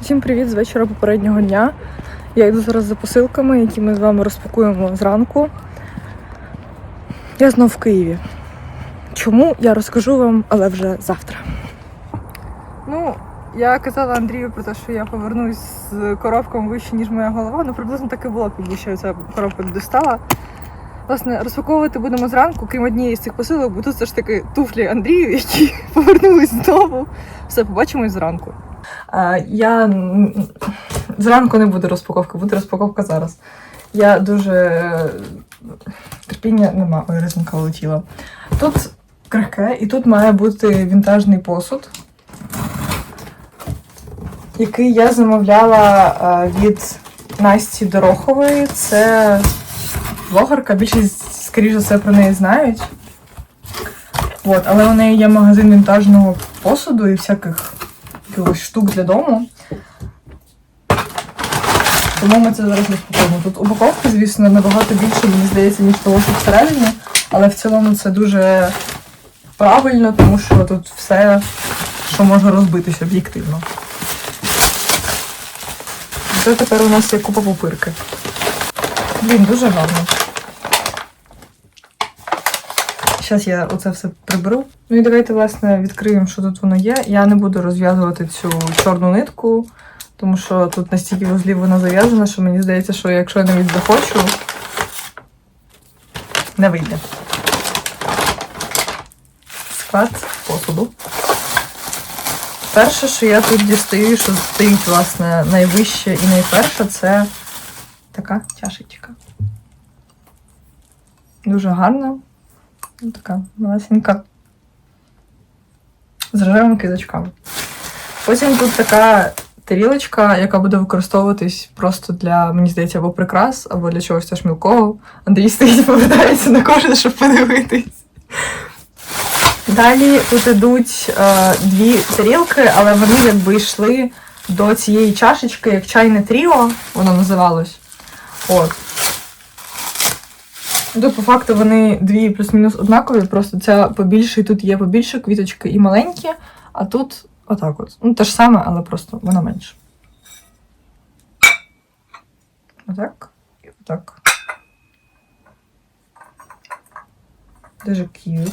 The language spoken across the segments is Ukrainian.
Всім привіт з вечора попереднього дня. Я йду зараз за посилками, які ми з вами розпакуємо зранку. Я знов в Києві. Чому я розкажу вам, але вже завтра. Ну, я казала Андрію про те, що я повернусь з коробком вище, ніж моя голова. Ну, приблизно так і було, коли ще ця коробка достала. Власне, розпаковувати будемо зранку, крім однієї з цих посилок, бо тут все ж таки туфлі Андрію, які повернулись знову. Все, побачимось зранку. Я зранку не буде розпаковка, буде розпаковка зараз. Я дуже е, терпіння нема, ой, резинка влетіла. Тут крихке, і тут має бути вінтажний посуд, який я замовляла е, від Насті Дорохової. Це блогерка, більшість, скоріше все, про неї знають. От, але у неї є магазин вінтажного посуду і всяких якихось штук для дому. Тому ми це зараз розпакуємо. Тут упаковка, звісно, набагато більше, мені здається, ніж того, що всередині. Але в цілому це дуже правильно, тому що тут все, що може розбитися об'єктивно. Це тепер у нас є купа пупирки. Блін, дуже гарно. Зараз я оце все приберу. Ну і давайте, власне, відкриємо, що тут воно є. Я не буду розв'язувати цю чорну нитку, тому що тут настільки вузлів вона зав'язана, що мені здається, що якщо я навіть захочу, не вийде. Склад посуду. Перше, що я тут дістаю, що стоїть, власне, найвище і найперше, це така чашечка. Дуже гарна. Ну, така малесенька. З рожевими квіточками. Потім тут така тарілочка, яка буде використовуватись просто для, мені здається, або прикрас, або для чогось теж мілкого. Андрій стоїть, повертається на кожен, щоб подивитись. Далі тут ідуть е, дві тарілки, але вони якби йшли до цієї чашечки, як чайне тріо, воно називалось. От. Тут по факту вони дві плюс-мінус однакові, просто ця побільше, і тут є побільше квіточки і маленькі, а тут отак от. Ну, те ж саме, але просто вона менше. Отак і отак. Дуже к'ют.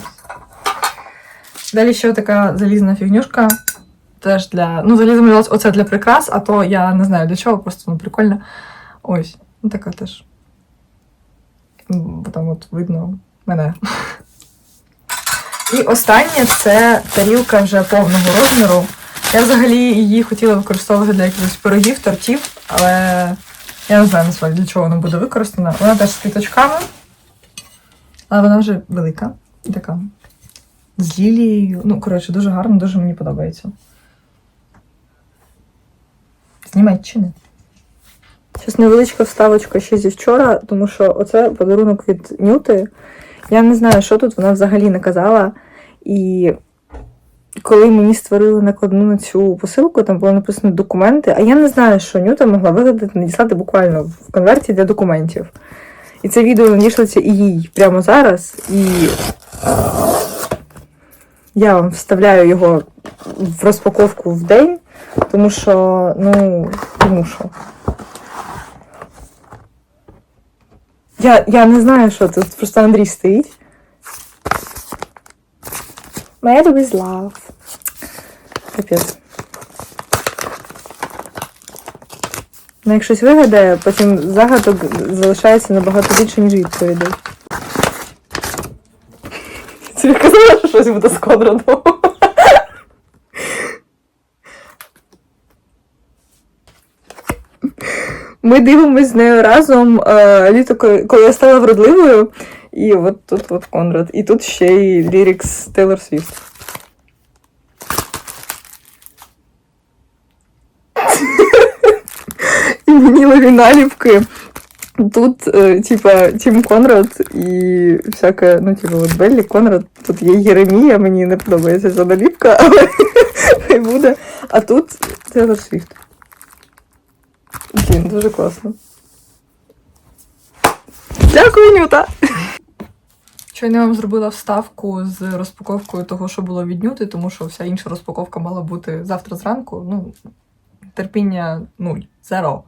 Далі ще така залізна фігнюшка. Теж для. Ну, залізо малювалось оце для прикрас, а то я не знаю для чого, просто ну, прикольно. Ось, ну така теж. Бо там от видно мене. І останнє це тарілка вже повного розміру. Я взагалі її хотіла використовувати для якихось пирогів, тортів, але я не знаю насправді для чого вона буде використана. Вона теж з квіточками, але вона вже велика така. З лілією. Ну, коротше, дуже гарно, дуже мені подобається. З Німеччини. Зараз невеличка вставочка ще зі вчора, тому що оце подарунок від Нюти. Я не знаю, що тут вона взагалі не казала. І коли мені створили накладну на цю посилку, там було написано документи, а я не знаю, що Нюта могла вигадати надіслати буквально в конверті для документів. І це відео надійшлося і їй прямо зараз. І я вам вставляю його в розпаковку в день, тому що, ну, тому що. Я, я не знаю, що тут. Просто Андрій стоїть. Made with love. Капець. Ну, як щось вигадає, потім загадок залишається набагато більше, ніж відповідей. Тобі казала, що щось буде з Конрадом. Ми дивимось з нею разом е, літо, коли я стала вродливою. І от тут от Конрад. І тут ще й лірікс Тейлор Свіфт. І мені нові наліпки. Тут, е, типа, Тім Конрад і всяке, ну, типа, от Беллі Конрад, тут є Єремія, мені не подобається ця наліпка, але хай буде. А тут Тейлор Свіфт. Блін, дуже класно. Дякую, Нюта! Щойно я вам зробила вставку з розпаковкою того, що було від Нюти, тому що вся інша розпаковка мала бути завтра зранку. Ну, терпіння нуль, зеро.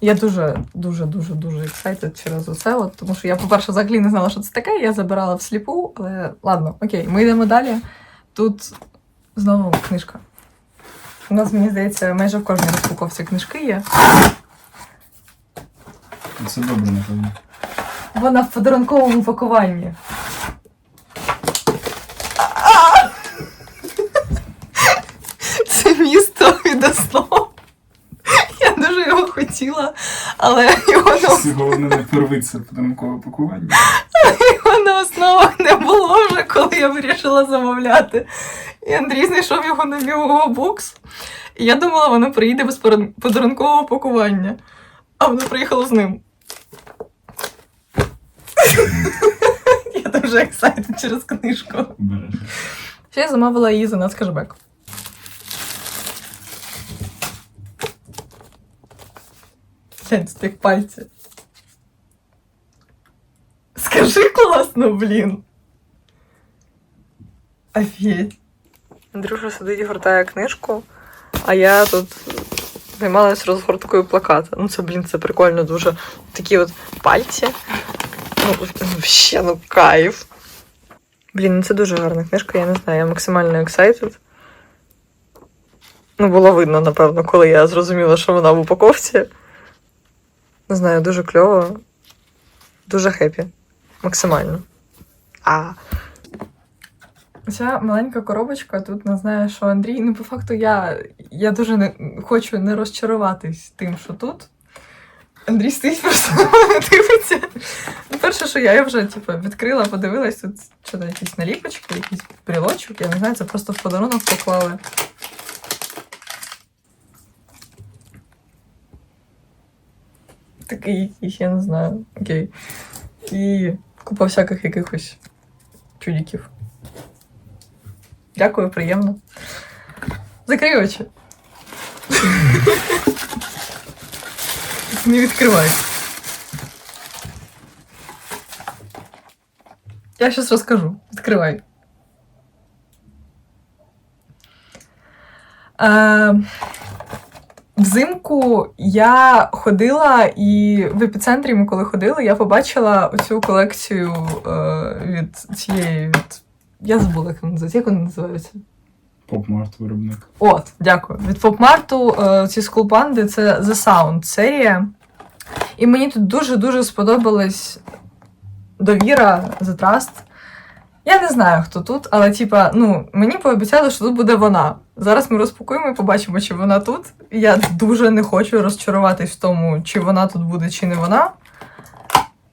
Я дуже, дуже, дуже, дуже excited через оце, от, тому що я, по-перше, взагалі не знала, що це таке. Я забирала всліпу, але ладно, окей, ми йдемо далі. Тут знову книжка. У нас, мені здається, майже в кожній розпаковці книжки є. Це добре, напевно. Вона в подарунковому пакуванні. Це місто від основ. Я дуже його хотіла, але його на, Це головне не впорвиться в подарункове пакування. його на основах не було вже, коли я вирішила замовляти. І Андрій знайшов його на Мігабукс. І я думала, воно приїде без подарункового пакування. А воно приїхало з ним. Я дуже excited через книжку. Береш. Ще я замовила її за нас кешбек. Глянь, з тих пальців. Скажи класно, блін. Офігеть. Андрюша сидить гортає книжку, а я тут займалась розгорткою плаката. Ну, це, блін, це прикольно дуже. Такі от пальці. Ну, ще, ну, кайф. Блін, ну це дуже гарна книжка, я не знаю, я максимально excited. Ну, було видно, напевно, коли я зрозуміла, що вона в упаковці. Не знаю, дуже кльово. Дуже хеппі. Максимально. А. Ця маленька коробочка тут не знаю, що Андрій. Ну, по факту, я, я дуже не хочу не розчаруватись тим, що тут. Андрій стоїть просто дивиться. Ну, перше, що я, я вже типу, відкрила, подивилась, тут що то якісь наліпочки, якийсь брілочок, я не знаю, це просто в подарунок поклали. Такий якийсь, я не знаю. Окей. І купа всяких якихось чудіків. Дякую, приємно. Закрий очі. Не відкривай. Я сейчас розкажу. Відкривай. Е, взимку я ходила і в епіцентрі ми коли ходили, я побачила оцю колекцію е, від цієї. Від... Я забула, як вона називається. Як вона називається? Поп-март виробник. От, дякую. Від попмарту е, ці скулпанди це The Sound серія. І мені тут дуже-дуже сподобалась довіра, The Trust. Я не знаю, хто тут, але типа, ну, мені пообіцяли, що тут буде вона. Зараз ми розпакуємо і побачимо, чи вона тут. Я дуже не хочу розчаруватись в тому, чи вона тут буде, чи не вона.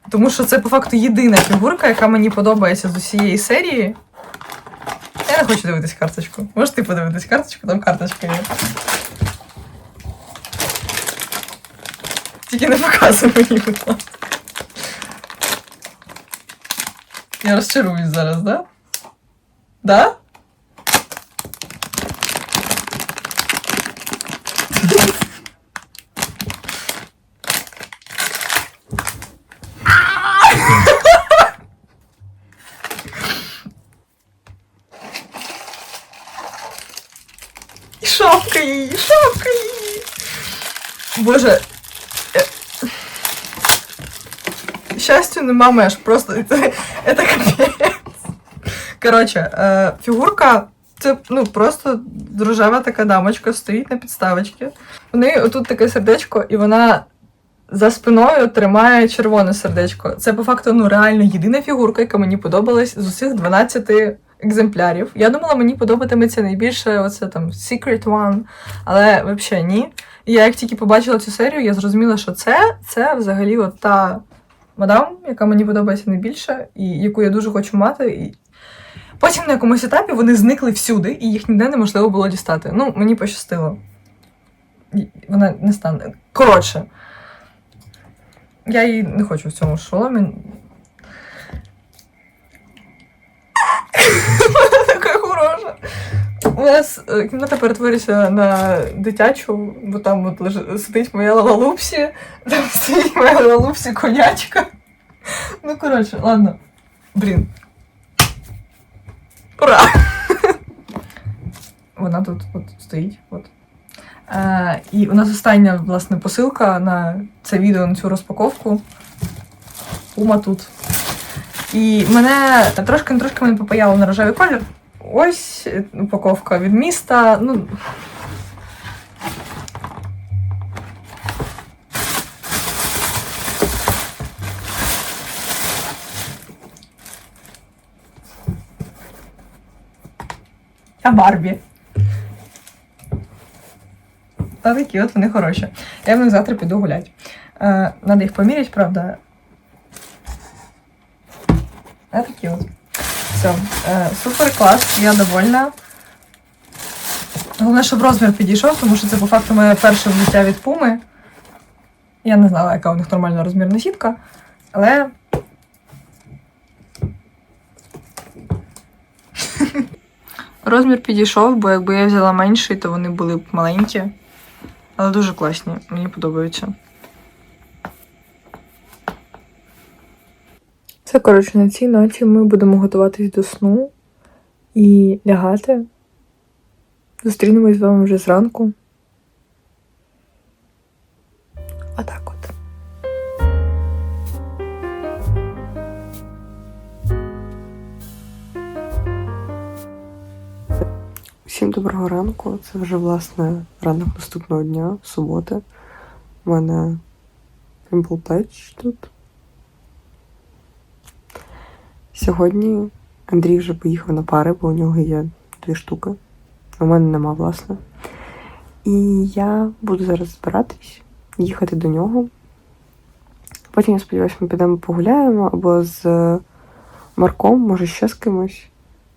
Тому що це по факту єдина фігурка, яка мені подобається з усієї серії. Я не хочу дивитись карточку. Можеш ти подивитись карточку, там карточка є. Тільки не показуй мені, будь ласка. Я розчаруюсь зараз, да? Да? І шапка її, шапка її. Боже. е, Щастю, нема меж, просто це, це капець. Коротше, е, фігурка це ну, просто рожева така дамочка, стоїть на підставочці. У неї отут таке сердечко, і вона за спиною тримає червоне сердечко. Це по факту ну, реально єдина фігурка, яка мені подобалась з усіх 12 екземплярів. Я думала, мені подобатиметься найбільше оце там Secret One, але взагалі ні. Я як тільки побачила цю серію, я зрозуміла, що це, це взагалі от та мадам, яка мені подобається найбільше, і яку я дуже хочу мати. І... Потім на якомусь етапі вони зникли всюди, і їх ніде неможливо було дістати. Ну, мені пощастило. Вона не стане. Коротше, я її не хочу в цьому шоломі. Така хороша. У нас е, кімната перетворюється на дитячу, бо там от лежи- сидить моя лалалупсі, там стоїть моя лалалупсі конячка. Ну, коротше, ладно. Блін. Ура! Вона тут от стоїть. От. Е, і у нас остання власне посилка на це відео на цю розпаковку. Пума тут. І мене трошки не трошки мене попаяло на рожевий колір. Ось упаковка від міста. Ну, Я Барбі. Та такі от вони хороші. Я в них завтра піду гуляти. Е, надо їх поміряти, правда. А такі от. Все. Супер клас, я довольна. Головне, щоб розмір підійшов, тому що це по факту моє перше взуття від пуми. Я не знала, яка у них нормальна розмірна сітка, але. Розмір підійшов, бо якби я взяла менший, то вони були б маленькі. Але дуже класні, мені подобаються. Це, коротше, на цій ноті ми будемо готуватись до сну і лягати. Зустрінемось з вами вже зранку. Отак от. Всім доброго ранку. Це вже власне ранок наступного дня, суботи. У мене Pimple Patch тут. Сьогодні Андрій вже поїхав на пари, бо у нього є дві штуки. У мене нема, власне. І я буду зараз збиратись, їхати до нього. Потім, я сподіваюся, ми підемо погуляємо або з Марком, може ще з кимось.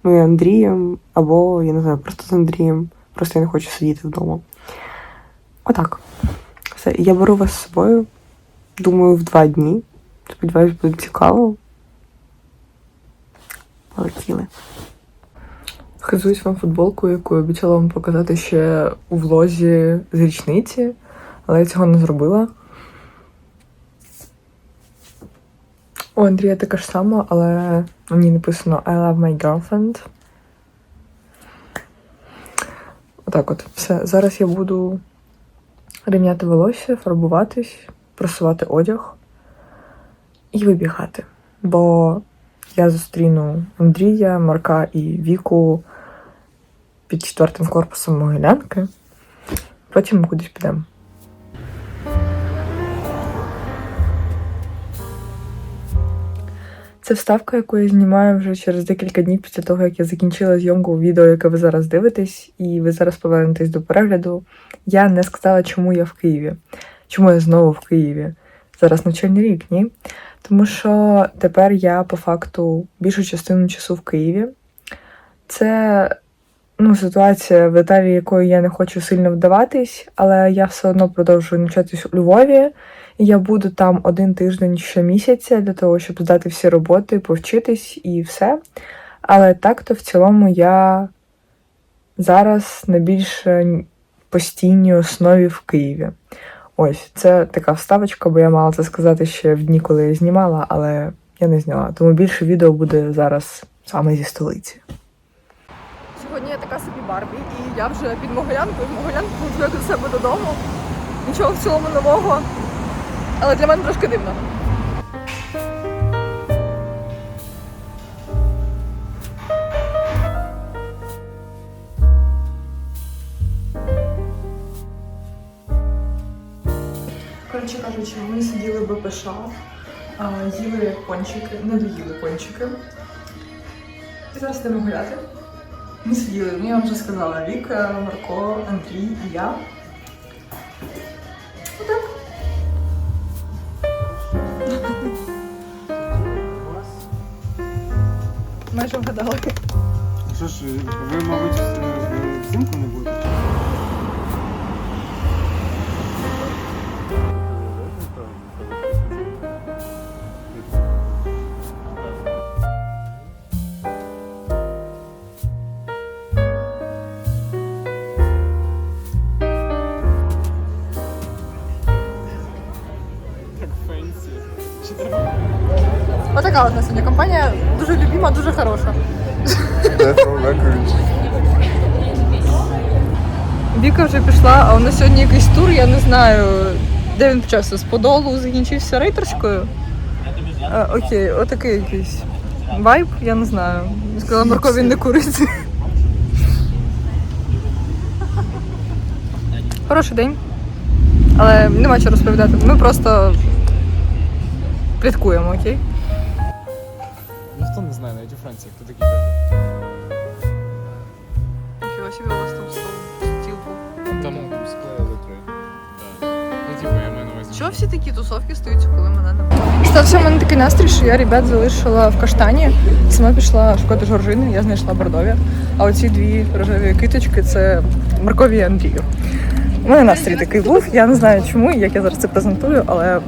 Ну і Андрієм, або, я не знаю, просто з Андрієм. Просто я не хочу сидіти вдома. Отак. Все, я беру вас з собою. Думаю, в два дні. Сподіваюсь, буде цікаво. Полетіли. Хизуюсь вам футболку, яку обіцяла вам показати ще у влозі з річниці, але я цього не зробила. У Андрія така ж сама, але ній написано I love my girlfriend. Отак от. Все. Зараз я буду рівняти волосся, фарбуватись, просувати одяг і вибігати. Бо я зустріну Андрія, Марка і Віку під четвертим корпусом Могилянки. Потім ми кудись підемо. Це вставка, яку я знімаю вже через декілька днів після того, як я закінчила зйомку відео, яке ви зараз дивитесь, і ви зараз повернетесь до перегляду. Я не сказала, чому я в Києві. Чому я знову в Києві? Зараз навчальний рік, ні? Тому що тепер я по факту більшу частину часу в Києві. Це ну, ситуація, в деталі якої я не хочу сильно вдаватись, але я все одно продовжую навчатись у Львові. І я буду там один тиждень щомісяця для того, щоб здати всі роботи, повчитись і все. Але так-то в цілому я зараз на більш постійній основі в Києві. Ось, це така вставочка, бо я мала це сказати ще в дні, коли я знімала, але я не зняла. Тому більше відео буде зараз саме зі столиці. Сьогодні я така собі Барбі, і я вже під Могилянкою. Могилянку вже до себе додому. Нічого в цілому нового. Але для мене трошки дивно. Кажучи, ми сиділи в БПШ, їли пончики, не доїли пончики. І зараз йдемо гуляти. Ми сиділи, ну я вам вже сказала, Віка, Марко, Андрій і я. Отак. Майже вгадали. Що ж, ви, мабуть, е, взимку не будете? Отака от на сьогодні компанія дуже любима, дуже хороша. Віка вже пішла, а у нас сьогодні якийсь тур, я не знаю, де він почався. З Подолу закінчився рейтерською. А, окей, отакий якийсь вайб, я не знаю. Сказала, Марко, він не курить. Хороший день. Але нема чого розповідати. Ми просто пліткуємо, окей? Франції, хто такий. Нічого собі у вас там стіл. Там склеїли три. Ну, типу, я маю на увазі. Чого всі такі тусовки стаються, коли мене немає? Стався в мене такий настрій, що я ребят залишила в каштані, сама пішла шукати жоржини, я знайшла бордові. А оці дві рожеві киточки це Маркові і Андрію. У мене настрій такий був. Я не знаю чому і як я зараз це презентую, але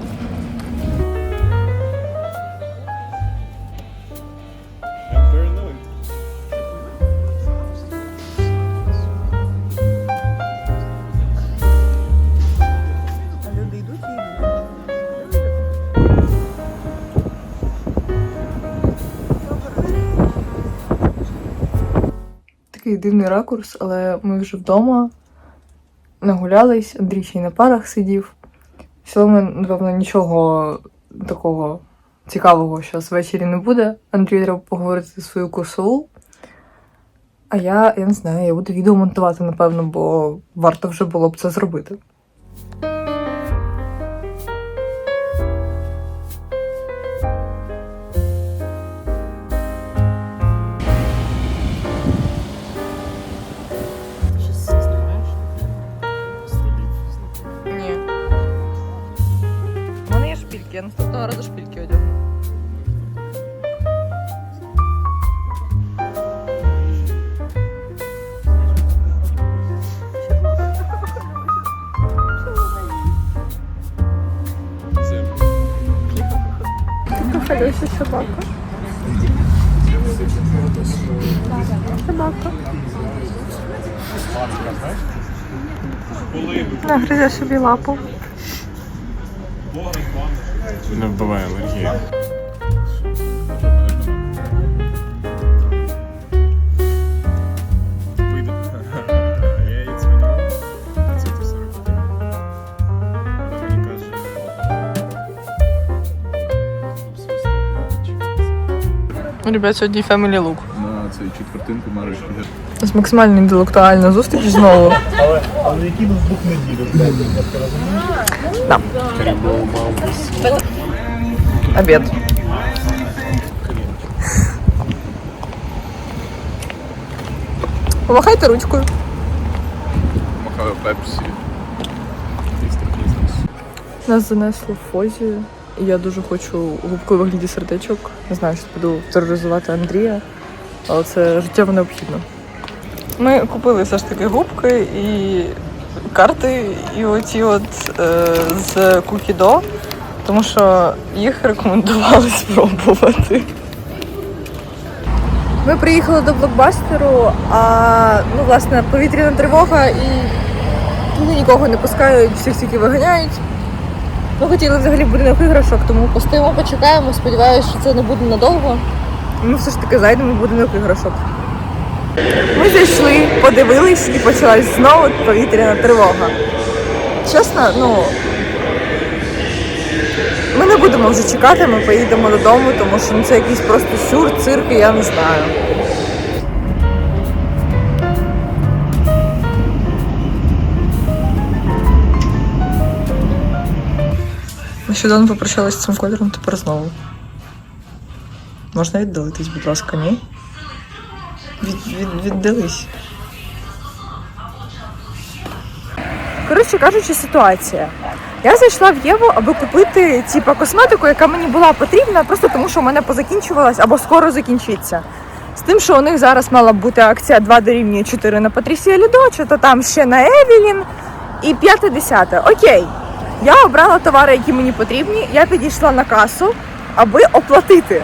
дивний ракурс, але ми вже вдома нагулялись, Андрій ще й на парах сидів. В цілому, напевно, нічого такого цікавого зараз ввечері не буде. Андрій треба поговорити зі своєю курсову. А я, я не знаю, я буду відео монтувати, напевно, бо варто вже було б це зробити. Шпильки, я наступного разу шпильки одягну. Халюся собака. Собака. Нагризе собі лапу. Не вбиває алергія. Вийде. Я її дзвоню. А це ти 40. Вона мені каже, Ребят, сьогодні Family Look. На цю четвертинку Марочки. У нас максимально інтелектуальна зустріч знову. Але які ми в двох неділю? Да. Обід. Помахайте ручкою. Махаю пепсі. Нас занесло в фозію, і я дуже хочу губку вигляді сердечок. Не знаю, що буду тероризувати Андрія, але це життєво необхідно. Ми купили все ж таки губки і карти, і оці от е, з Кукідо, тому що їх рекомендували спробувати. Ми приїхали до блокбастеру, а ну, власне, повітряна тривога і туди нікого не пускають, всіх тільки виганяють. Ми хотіли взагалі будинок іграшок, тому постоїмо, почекаємо. Сподіваюся, що це не буде надовго. Ми все ж таки зайдемо в будинок іграшок. Ми зайшли, подивились і почалась знову повітряна тривога. Чесно, ну. Ми не будемо вже чекати, ми поїдемо додому, тому що ну, це якийсь просто сюр, цирк, я не знаю. Нещодавно попрощалась з цим кольором, тепер знову. Можна віддалитись, будь ласка, ні? Від, від, віддались. Коротше кажучи, ситуація. Я зайшла в Єву, аби купити типу, косметику, яка мені була потрібна, просто тому що у мене позакінчувалась або скоро закінчиться. З тим, що у них зараз мала б бути акція 2 дорівнює 4 на Патрісія Лідо, чи то там ще на Евелін і 5-10. Окей. Я обрала товари, які мені потрібні. Я підійшла на касу, аби оплатити.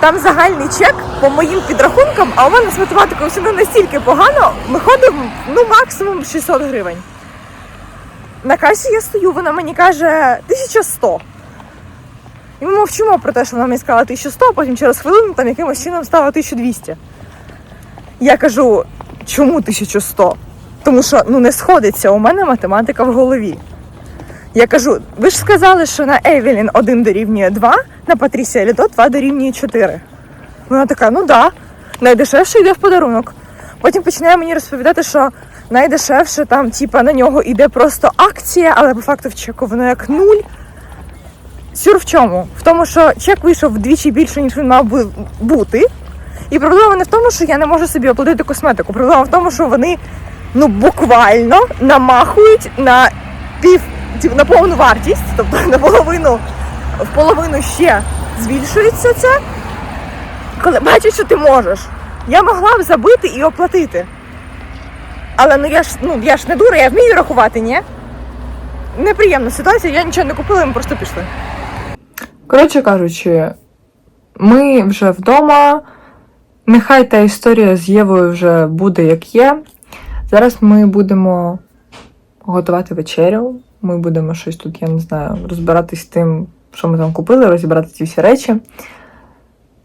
Там загальний чек по моїм підрахункам, а у мене з математикою все не настільки погано. Ми ходимо ну максимум 600 гривень. На касі я стою, вона мені каже 1100. І ми мовчимо про те, що вона мені сказала 1100, а потім через хвилину там якимось чином стало 1200. Я кажу, чому 1100? Тому що ну не сходиться у мене математика в голові. Я кажу, ви ж сказали, що на Евелін 1 дорівнює 2, на Патрісія Лідо 2 дорівнює 4. Вона така, ну да, найдешевше йде в подарунок. Потім починає мені розповідати, що найдешевше там, типа, на нього йде просто акція, але по факту в чеку воно як нуль. Сюр в чому? В тому, що чек вийшов вдвічі більше, ніж він мав би бути. І проблема не в тому, що я не можу собі оплатити косметику. Проблема в тому, що вони ну буквально намахують на пів на повну вартість, тобто на половину, в половину ще збільшується це. Коли бачиш, що ти можеш. Я могла б забити і оплатити. Але ну я ж ну я ж не дура, я вмію рахувати, ні? Неприємна ситуація, я нічого не купила, ми просто пішли. Коротше кажучи, ми вже вдома. Нехай та історія з Євою вже буде як є. Зараз ми будемо готувати вечерю. Ми будемо щось тут, я не знаю, розбиратись з тим, що ми там купили, розібрати ці всі речі.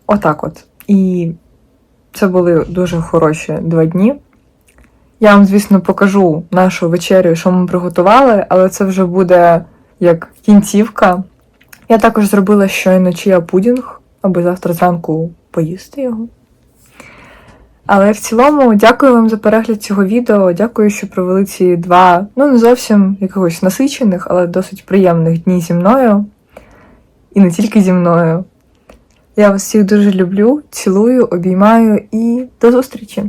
Отак от. І це були дуже хороші два дні. Я вам, звісно, покажу нашу вечерю, що ми приготували, але це вже буде як кінцівка. Я також зробила щойно чия пудінг, аби завтра зранку поїсти його. Але в цілому, дякую вам за перегляд цього відео. Дякую, що провели ці два, ну не зовсім якогось насичених, але досить приємних дні зі мною. І не тільки зі мною. Я вас всіх дуже люблю, цілую, обіймаю і до зустрічі!